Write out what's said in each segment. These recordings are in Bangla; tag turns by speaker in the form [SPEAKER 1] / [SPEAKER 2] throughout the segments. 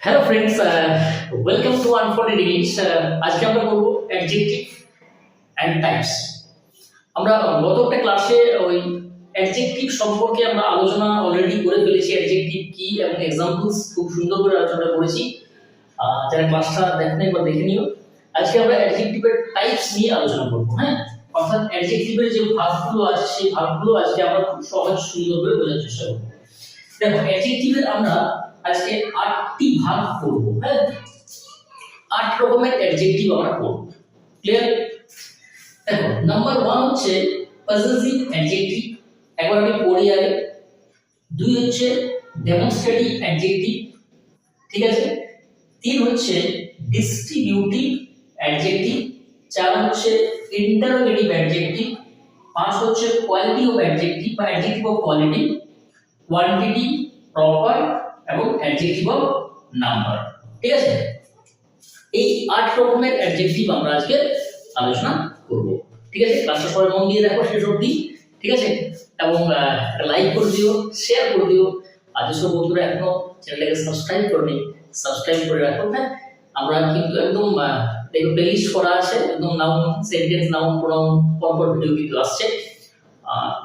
[SPEAKER 1] Hello friends welcome to unfolded English আজকে আমরা বলব অ্যাডজেক্টিভ অ্যান্ড টাইপস আমরা গত একটা ক্লাসে ওই অ্যাডজেক্টিভ সম্পর্কে আমরা আলোচনা অলরেডি করে ফেলেছি অ্যাডজেক্টিভ কি এবং এক্সাম্পলস খুব সুন্দর করে আলোচনা করেছি। যারা ক্লাসটা দেখেন একবার দেখে নিও। আজকে আমরা অ্যাডজেক্টিভের টাইপস নিয়ে আলোচনা করব হ্যাঁ? অর্থাৎ অ্যাডজেক্টিভের যে ভাগগুলো আছে, সেই ভাগগুলো আজকে আমরা খুব সহজ সুন্দর করে বোঝার চেষ্টা করব। দেখো অ্যাডজেক্টিভের আমরা আজকে আটটি ভাগ করব হ্যাঁ আট রকমের অ্যাডজেক্টিভ আমরা করব ক্লিয়ার দেখো নাম্বার ওয়ান হচ্ছে পজেসিভ অ্যাডজেক্টিভ একবার আমি পড়ি আগে দুই হচ্ছে ডেমনস্ট্রেটিভ অ্যাডজেক্টিভ ঠিক আছে তিন হচ্ছে ডিস্ট্রিবিউটিভ অ্যাডজেক্টিভ চার হচ্ছে ইন্টারোগেটিভ অ্যাডজেক্টিভ পাঁচ হচ্ছে কোয়ালিটি অফ অ্যাডজেক্টিভ বা adjective of quality quantity proper এবং অ্যাডজেক্টিভ অফ নাম্বার ঠিক আছে? এই আট রকমের অ্যাডজেক্টিভ আমরা আজকে আলোচনা করব। ঠিক আছে? ক্লাসটা সবাই মন দিয়ে দেখো শেষ অবধি। ঠিক আছে? এবং লাইক করে দিও শেয়ার করে দিও। আর যেসব বন্ধুরা এখনও চ্যানেলটাকে সাবস্ক্রাইব করেনি সাবস্ক্রাইব করে রাখো হ্যাঁ? আমরা কিন্তু একদম দেখো প্লেলিস্ট করা আছে। একদম নাউন সেন্টেন্স নাউন প্রোনাউন পরপর ভিডিও কিন্তু আসছে।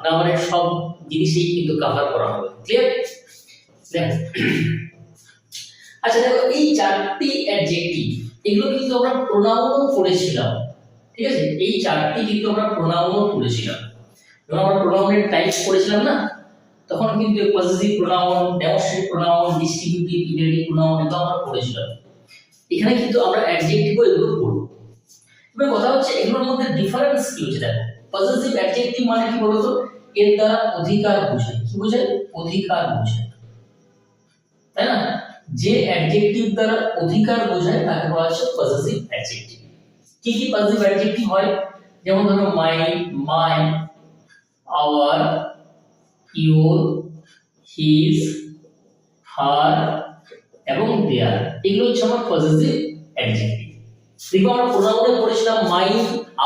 [SPEAKER 1] গ্রামারের সব জিনিসই কিন্তু কভার করা হবে। ক্লিয়ার আচ্ছা দেখো, এই চারটি অ্যাডজেক্টিভ এগুলো কিন্তু আমরা প্রোনাউনও পড়েছিলাম, ঠিক আছে? এই চারটি কিন্তু আমরা প্রোনাউনও পড়েছিলাম। যখন আমরা প্রোনাউনের টাইপ করেছিলাম না, তখন কিন্তু positive pronoun demonstrative pronoun distributive pronoun এগুলো আমরা পড়েছিলাম। এখানে কিন্তু আমরা অ্যাডজেক্টিভও এগুলো পড়ব। এবার কথা হচ্ছে, এগুলোর মধ্যে ডিফারেন্স কি হচ্ছে? দেখো পজিটিভ অ্যাডজেক্টিভ মানে কি বলতো? এর দ্বারা অধিকার বোঝায়। কি বোঝায়? অধিকার বোঝায়। তাই না? যে অ্যাডজেক্টিভ দ্বারা অধিকার বোঝায়, তাকে বলা হচ্ছে পজিটিভ অ্যাডজেক্টিভ কি কি পজিটিভ অ্যাডজেক্টিভ হয়? যেমন ধরো my my our your his her এবং দেয়ার এগুলো হচ্ছে আমার পজিটিভ অ্যাডজেক্টিভ দেখো, আমরা প্রোনাউনে পড়েছিলাম my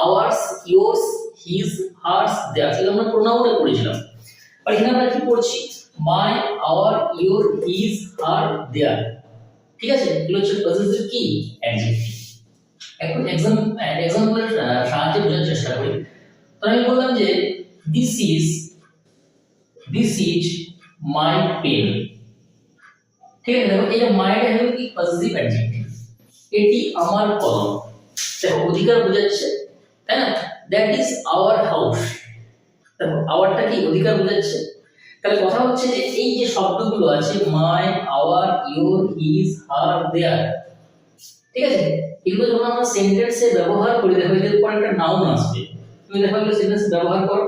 [SPEAKER 1] ours yours his hers their এগুলো আমরা প্রোনাউনে পড়েছিলাম। আর এখানে আমরা কি পড়ছি? My our your his her their ঠিক আছে? এগুলো হচ্ছে পজিটিভ কি? অ্যাডজেক্টিভ এখন এক্সাম এক্সাম্পলের সাহায্যে বোঝার চেষ্টা করি। তো আমি বললাম যে this is this is my pen ঠিক আছে? দেখো, এই মাইটা হলো কি? পজিটিভ অ্যাডজেক্টিভ এটি আমার কলম। দেখো, অধিকার বোঝাচ্ছে, তাই না? দ্যাট ইজ আওয়ার হাউস দেখো আওয়ারটা কি? অধিকার বোঝাচ্ছে। তাহলে কথা হচ্ছে যে এই যে শব্দগুলো আছে my our your his her their ঠিক আছে? এগুলো যখন আমরা সেন্টেন্সে ব্যবহার করি, দেখো এদের পর একটা নাউন আসবে। তুমি দেখো এগুলো সেন্টেন্স ব্যবহার করো।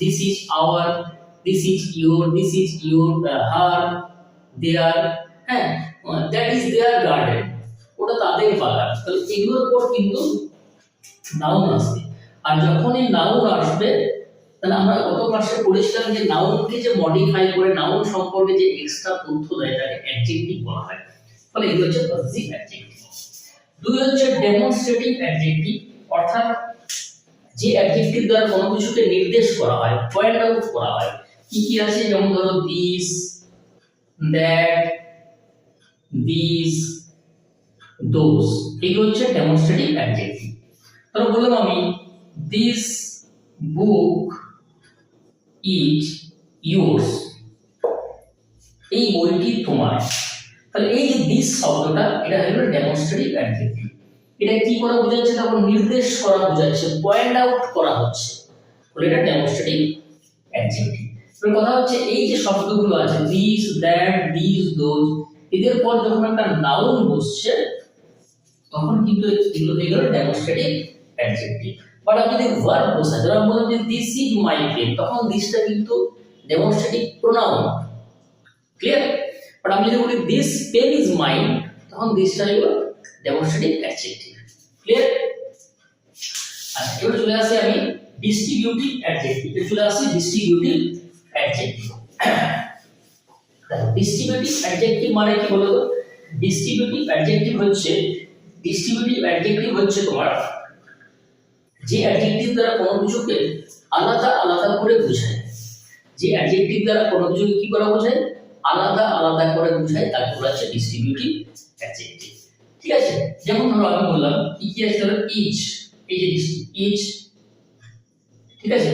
[SPEAKER 1] This is our this is your this is your her their হ্যাঁ? দ্যাট ইজ দেয়ার গার্ডেন ওটা তাদের বাগান তাহলে এগুলোর পর কিন্তু নাউন আসবে। আর যখন এই নাউন আসবে তাহলে আমরা গত ক্লাসে পড়েছিলাম যে নাউনকে যে মডিফাই করে নাউন সম্পর্কে যে এক্সট্রা তথ্য দেয়, তাকে অ্যাডজেক্টিভ বলা হয়। ফলে এগুলো হচ্ছে পজিটিভ অ্যাডজেক্টিভ দুই হচ্ছে ডেমনস্ট্রেটিভ অ্যাডজেক্টিভ অর্থাৎ যে অ্যাডজেক্টিভ দ্বারা কোনো কিছুকে নির্দেশ করা হয় পয়েন্ট আউট করা হয়, কি কি আছে? যেমন ধরো দিস দ্যাট দিস দোজ এগুলো হচ্ছে ডেমনস্ট্রেটিভ অ্যাডজেক্টিভ তাহলে বললাম আমি দিস বুক ইজ ইয়োর্স এই বইটি তোমার। তাহলে এই যে দিস শব্দটা, এটা হলো ডেমনস্ট্রেটিভ অ্যাডজেক্টিভ এটা কি করা বোঝাচ্ছে? তখন নির্দেশ করা বোঝাচ্ছে পয়েন্ট আউট করা হচ্ছে। বলে এটা ডেমনস্ট্রেটিভ অ্যাডজেক্টিভ এবার কথা হচ্ছে, এই যে শব্দগুলো আছে দিস দ্যাট দিস দোজ এদের পর যখন একটা নাউন বসছে, তখন কিন্তু এগুলো হয়ে গেল ডেমনস্ট্রেটিভ অ্যাডজেক্টিভ বাট আমি যদি ভার্ব বসাই ধরো আমি বললাম যে দিস ইজ মাই পেন তখন দিসটা কিন্তু ডেমনস্ট্রেটিভ প্রোনাউন ক্লিয়ার বাট আমি যদি বলি দিস পেন ইজ মাইন তখন দিসটা হলো ডেমনস্ট্রেটিভ অ্যাডজেক্টিভ ক্লিয়ার আচ্ছা এবার চলে আসি আমি ডিস্ট্রিবিউটিভ অ্যাডজেক্টিভ চলে আসি ডিস্ট্রিবিউটিভ অ্যাডজেক্টিভ ডিস্ট্রিবিউটিভ অ্যাডজেক্টিভ মানে কি বলো তো ডিস্ট্রিবিউটিভ অ্যাডজেক্টিভ হচ্ছে ডিস্ট্রিবিউটিভ অ্যাডজেক্টিভ হচ্ছে তোমার যে অ্যাডজেক্টিভ দ্বারা কোনো কিছুকে আলাদা আলাদা করে বোঝায়। যে অ্যাডজেক্টিভ দ্বারা কোনো কিছুকে কি করা বোঝায়? আলাদা আলাদা করে বোঝায় তাকে বলা হচ্ছে ডিস্ট্রিবিউটিভ অ্যাডজেক্টিভ ঠিক আছে? যেমন ধরো আমি বললাম, কি কি আছে ধরো? ইচ এই যে ইচ ঠিক আছে?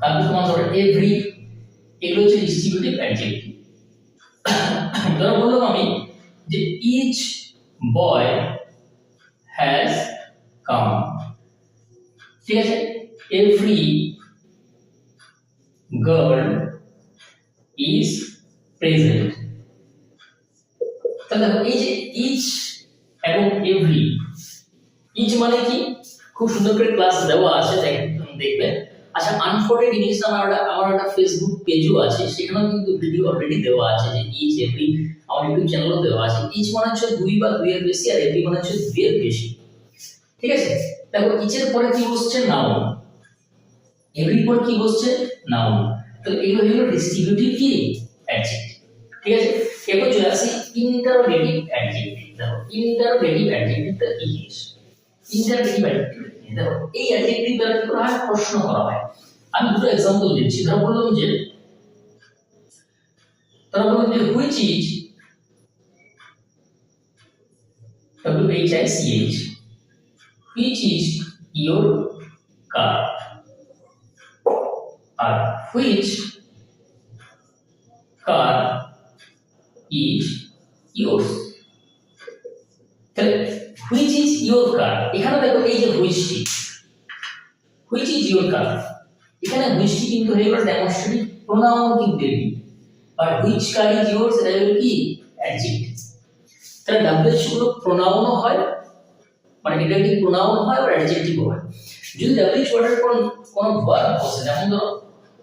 [SPEAKER 1] তারপর তোমার ধরো এভরি এগুলো হচ্ছে ডিস্ট্রিবিউটিভ অ্যাডজেক্টিভ ধরো বললাম আমি যে ইচ বয় হ্যাজ কাম ঠিক আছে? এভরি গার্ল ইজ প্রেজেন্ট তাহলে দেখো, এই যে ইচ এবং এভরি ইচ মানে কি? খুব সুন্দর করে ক্লাস দেওয়া আছে দেখ- দেখবে। আচ্ছা আনফোল্ডেড ইংলিশ নামে একটা, আমার একটা ফেসবুক পেজও আছে, সেখানেও কিন্তু ভিডিও অলরেডি দেওয়া আছে যে ইচ এভরি আমার ইউটিউব চ্যানেলও দেওয়া আছে। ইচ মানে হচ্ছে দুই বা দুইয়ের বেশি, আর এভরি মানে হচ্ছে দুইয়ের বেশি। ঠিক আছে? দেখো ইচের পরে কি বসছে? নাউন এভরি পর কি বসছে? নাউন তো এগুলো হলো ডিস্ট্রিবিউটিভ কি? অ্যাডজেক্টিভ ঠিক আছে? এরপর চলে আসি ইন্টারোগেটিভ অ্যাডজেক্টিভ দেখো ইন্টারোগেটিভ অ্যাডজেক্টিভটা কি? জিনিস ইন্টারোগেটিভ অ্যাডজেক্টিভ দেখো, এই অ্যাডজেক্টিভ দ্বারা কি করা হয়? প্রশ্ন করা হয়। আমি দুটো এক্সাম্পল দিচ্ছি। ধরো বললাম যে ধরো বললাম যে which is W H I C H? Which is your car আর which car is yours তাহলে which is your car এখানে দেখো এই যে which T which is your car এখানে which টি কিন্তু হয়ে গেল ডেমনস্ট্রেটিভ প্রোনাউন কিন্তু এটি আর which car is yours এটা হলো কি অ্যাডজেক্টিভ তাহলে ডাব্লিউএইচগুলো প্রোনাউনও হয় মানে এটা কি প্রোনাউন হয় আর অ্যাডজেক্টিভও হয়। যদি ডাব্লিউএইচ ওয়ার্ডের পর কোনো ভার্ব বসে যেমন ধরো,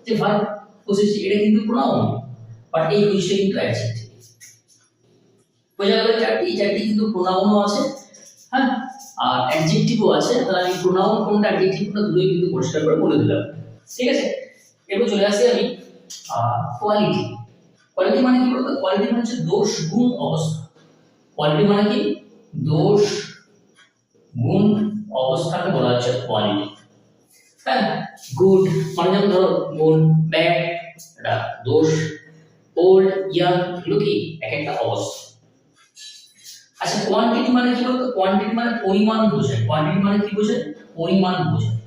[SPEAKER 1] যে ভার্ব বসেছে এটা কিন্তু প্রোনাউন বাট এই হুইচটা কিন্তু অ্যাডজেক্টিভ বোঝা গেল চারটি চারটি কিন্তু প্রোনাউনও আছে হ্যাঁ? আর অ্যাডজেক্টিভও আছে, তাহলে আমি প্রোনাউন কোনটা অ্যাডজেক্টিভ কোনটা দুটোই কিন্তু পরিষ্কার করে বলে দিলাম। ঠিক আছে? এরপর চলে আসি আমি কোয়ালিটি কোয়ালিটি মানে কি বলতো? কোয়ালিটি মানে হচ্ছে দোষ গুণ অবস্থা। কোয়ালিটি মানে কি? দোষ গুণ অবস্থাকে বলা হচ্ছে কোয়ালিটি হ্যাঁ গুড মানে যেমন ধরো গুণ ব্যাড এটা দোষ। ওল্ড ইয়াং এগুলো কি এক একটা অবস্থা। আচ্ছা কোয়ান্টিটি মানে কি বলতো? কোয়ান্টিটি মানে পরিমাণ বোঝায়। কোয়ান্টিটি মানে কি বোঝায়? পরিমাণ বোঝায়।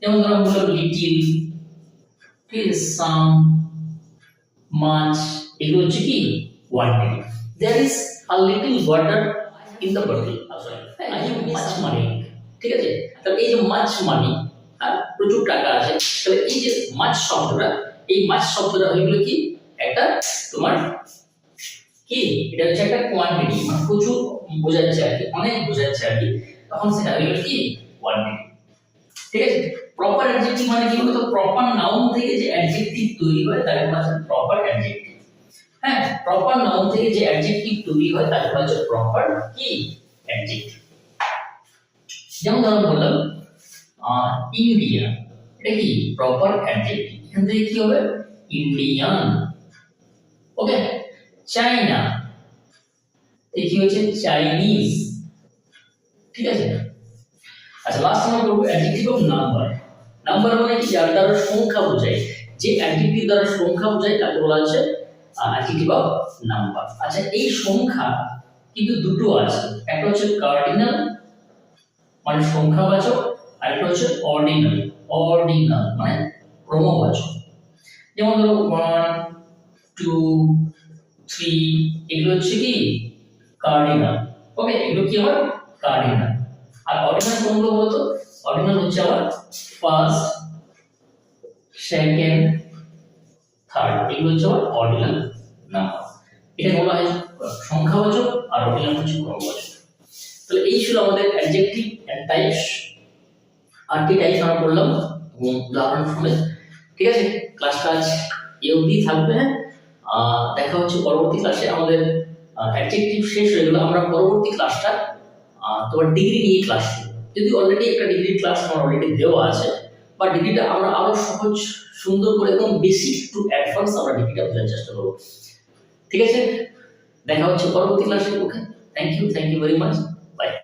[SPEAKER 1] যেমন ধরো বললাম লিটিল ঠিক সাম মাছ এগুলো হচ্ছে কি? Quantity there is a little water in the bottle sorry I have much money ঠিক আছে? তাহলে এই যে মাছ মানি আর প্রচুর টাকা আছে। তাহলে এই যে মাছ শব্দটা এই মাছ শব্দটা হয়ে কি? একটা তোমার কি? এটা হচ্ছে একটা কোয়ান্টিটি মানে প্রচুর বোঝাচ্ছে আর কি অনেক বোঝাচ্ছে আর কি। তখন সেটা হয়ে কি? কোয়ান্টিটি ঠিক আছে? প্রপার অ্যাডজেক্টিভ মানে কি বলতো? প্রপার নাউন থেকে যে অ্যাডজেক্টিভ তৈরি হয় তাকে বলা হয় প্রপার অ্যাডজেক্টিভ হ্যাঁ প্রপার নাউন থেকে যে অ্যাডজেক্টিভ তৈরি হয় তাকে বলা প্রপার কি? অ্যাডজেক্টিভ যেমন ধরো বললাম ইন্ডিয়া এটা কি প্রপার অ্যাডজেক্টিভ এখান থেকে কি হবে ইন্ডিয়ান ওকে চাইনা এই কি হচ্ছে চাইনিজ ঠিক আছে? আচ্ছা লাস্ট আমরা করব অ্যাডজেক্টিভ অফ নাম্বার নাম্বার মানে কি যার দ্বারা সংখ্যা বোঝায়। যে অ্যাডজেক্টিভ দ্বারা সংখ্যা বোঝায়, তাকে বলা হচ্ছে অ্যাডজেক্টিভ অফ নাম্বার আচ্ছা এই সংখ্যা কিন্তু দুটো আছে। একটা হচ্ছে কার্ডিনাল মানে সংখ্যাবাচক আর হচ্ছে অর্ডিনাল অর্ডিনাল মানে ক্রমবাচক। যেমন ধরো ওয়ান টু থ্রি এগুলো হচ্ছে কি? কার্ডিনাল ওকে এগুলো কি আমার কার্ডিনাল আর অর্ডিনাল কোনগুলো বলতো? অর্ডিনাল হচ্ছে আমার ফার্স্ট সেকেন্ড থার্ড এগুলো হচ্ছে আমার অর্ডিনাল নাম্বার এটা বলা হয় সংখ্যাবাচক আর অর্ডিনাল হচ্ছে ক্রমবাচক। তাহলে এই ছিল আমাদের অ্যাডজেক্টিভ টাইপস আটটি টাইপস আমরা পড়লাম এবং উদাহরণ শুনে ঠিক আছে? ক্লাসটা আজ এ অবধি থাকবে হ্যাঁ? দেখা হচ্ছে পরবর্তী ক্লাসে আমাদের অ্যাডজেক্টিভ শেষ হয়ে গেলো। আমরা পরবর্তী ক্লাসটা তোমার ডিগ্রি নিয়ে ক্লাস যদি অলরেডি একটা ডিগ্রি ক্লাস আমার অলরেডি দেওয়া আছে, বা ডিগ্রিটা আমরা আরও সহজ, সুন্দর করে একদম বেসিক টু অ্যাডভান্স আমরা ডিগ্রিটা বোঝার চেষ্টা করব। ঠিক আছে? দেখা হচ্ছে পরবর্তী ক্লাসে okay thank you thank you very much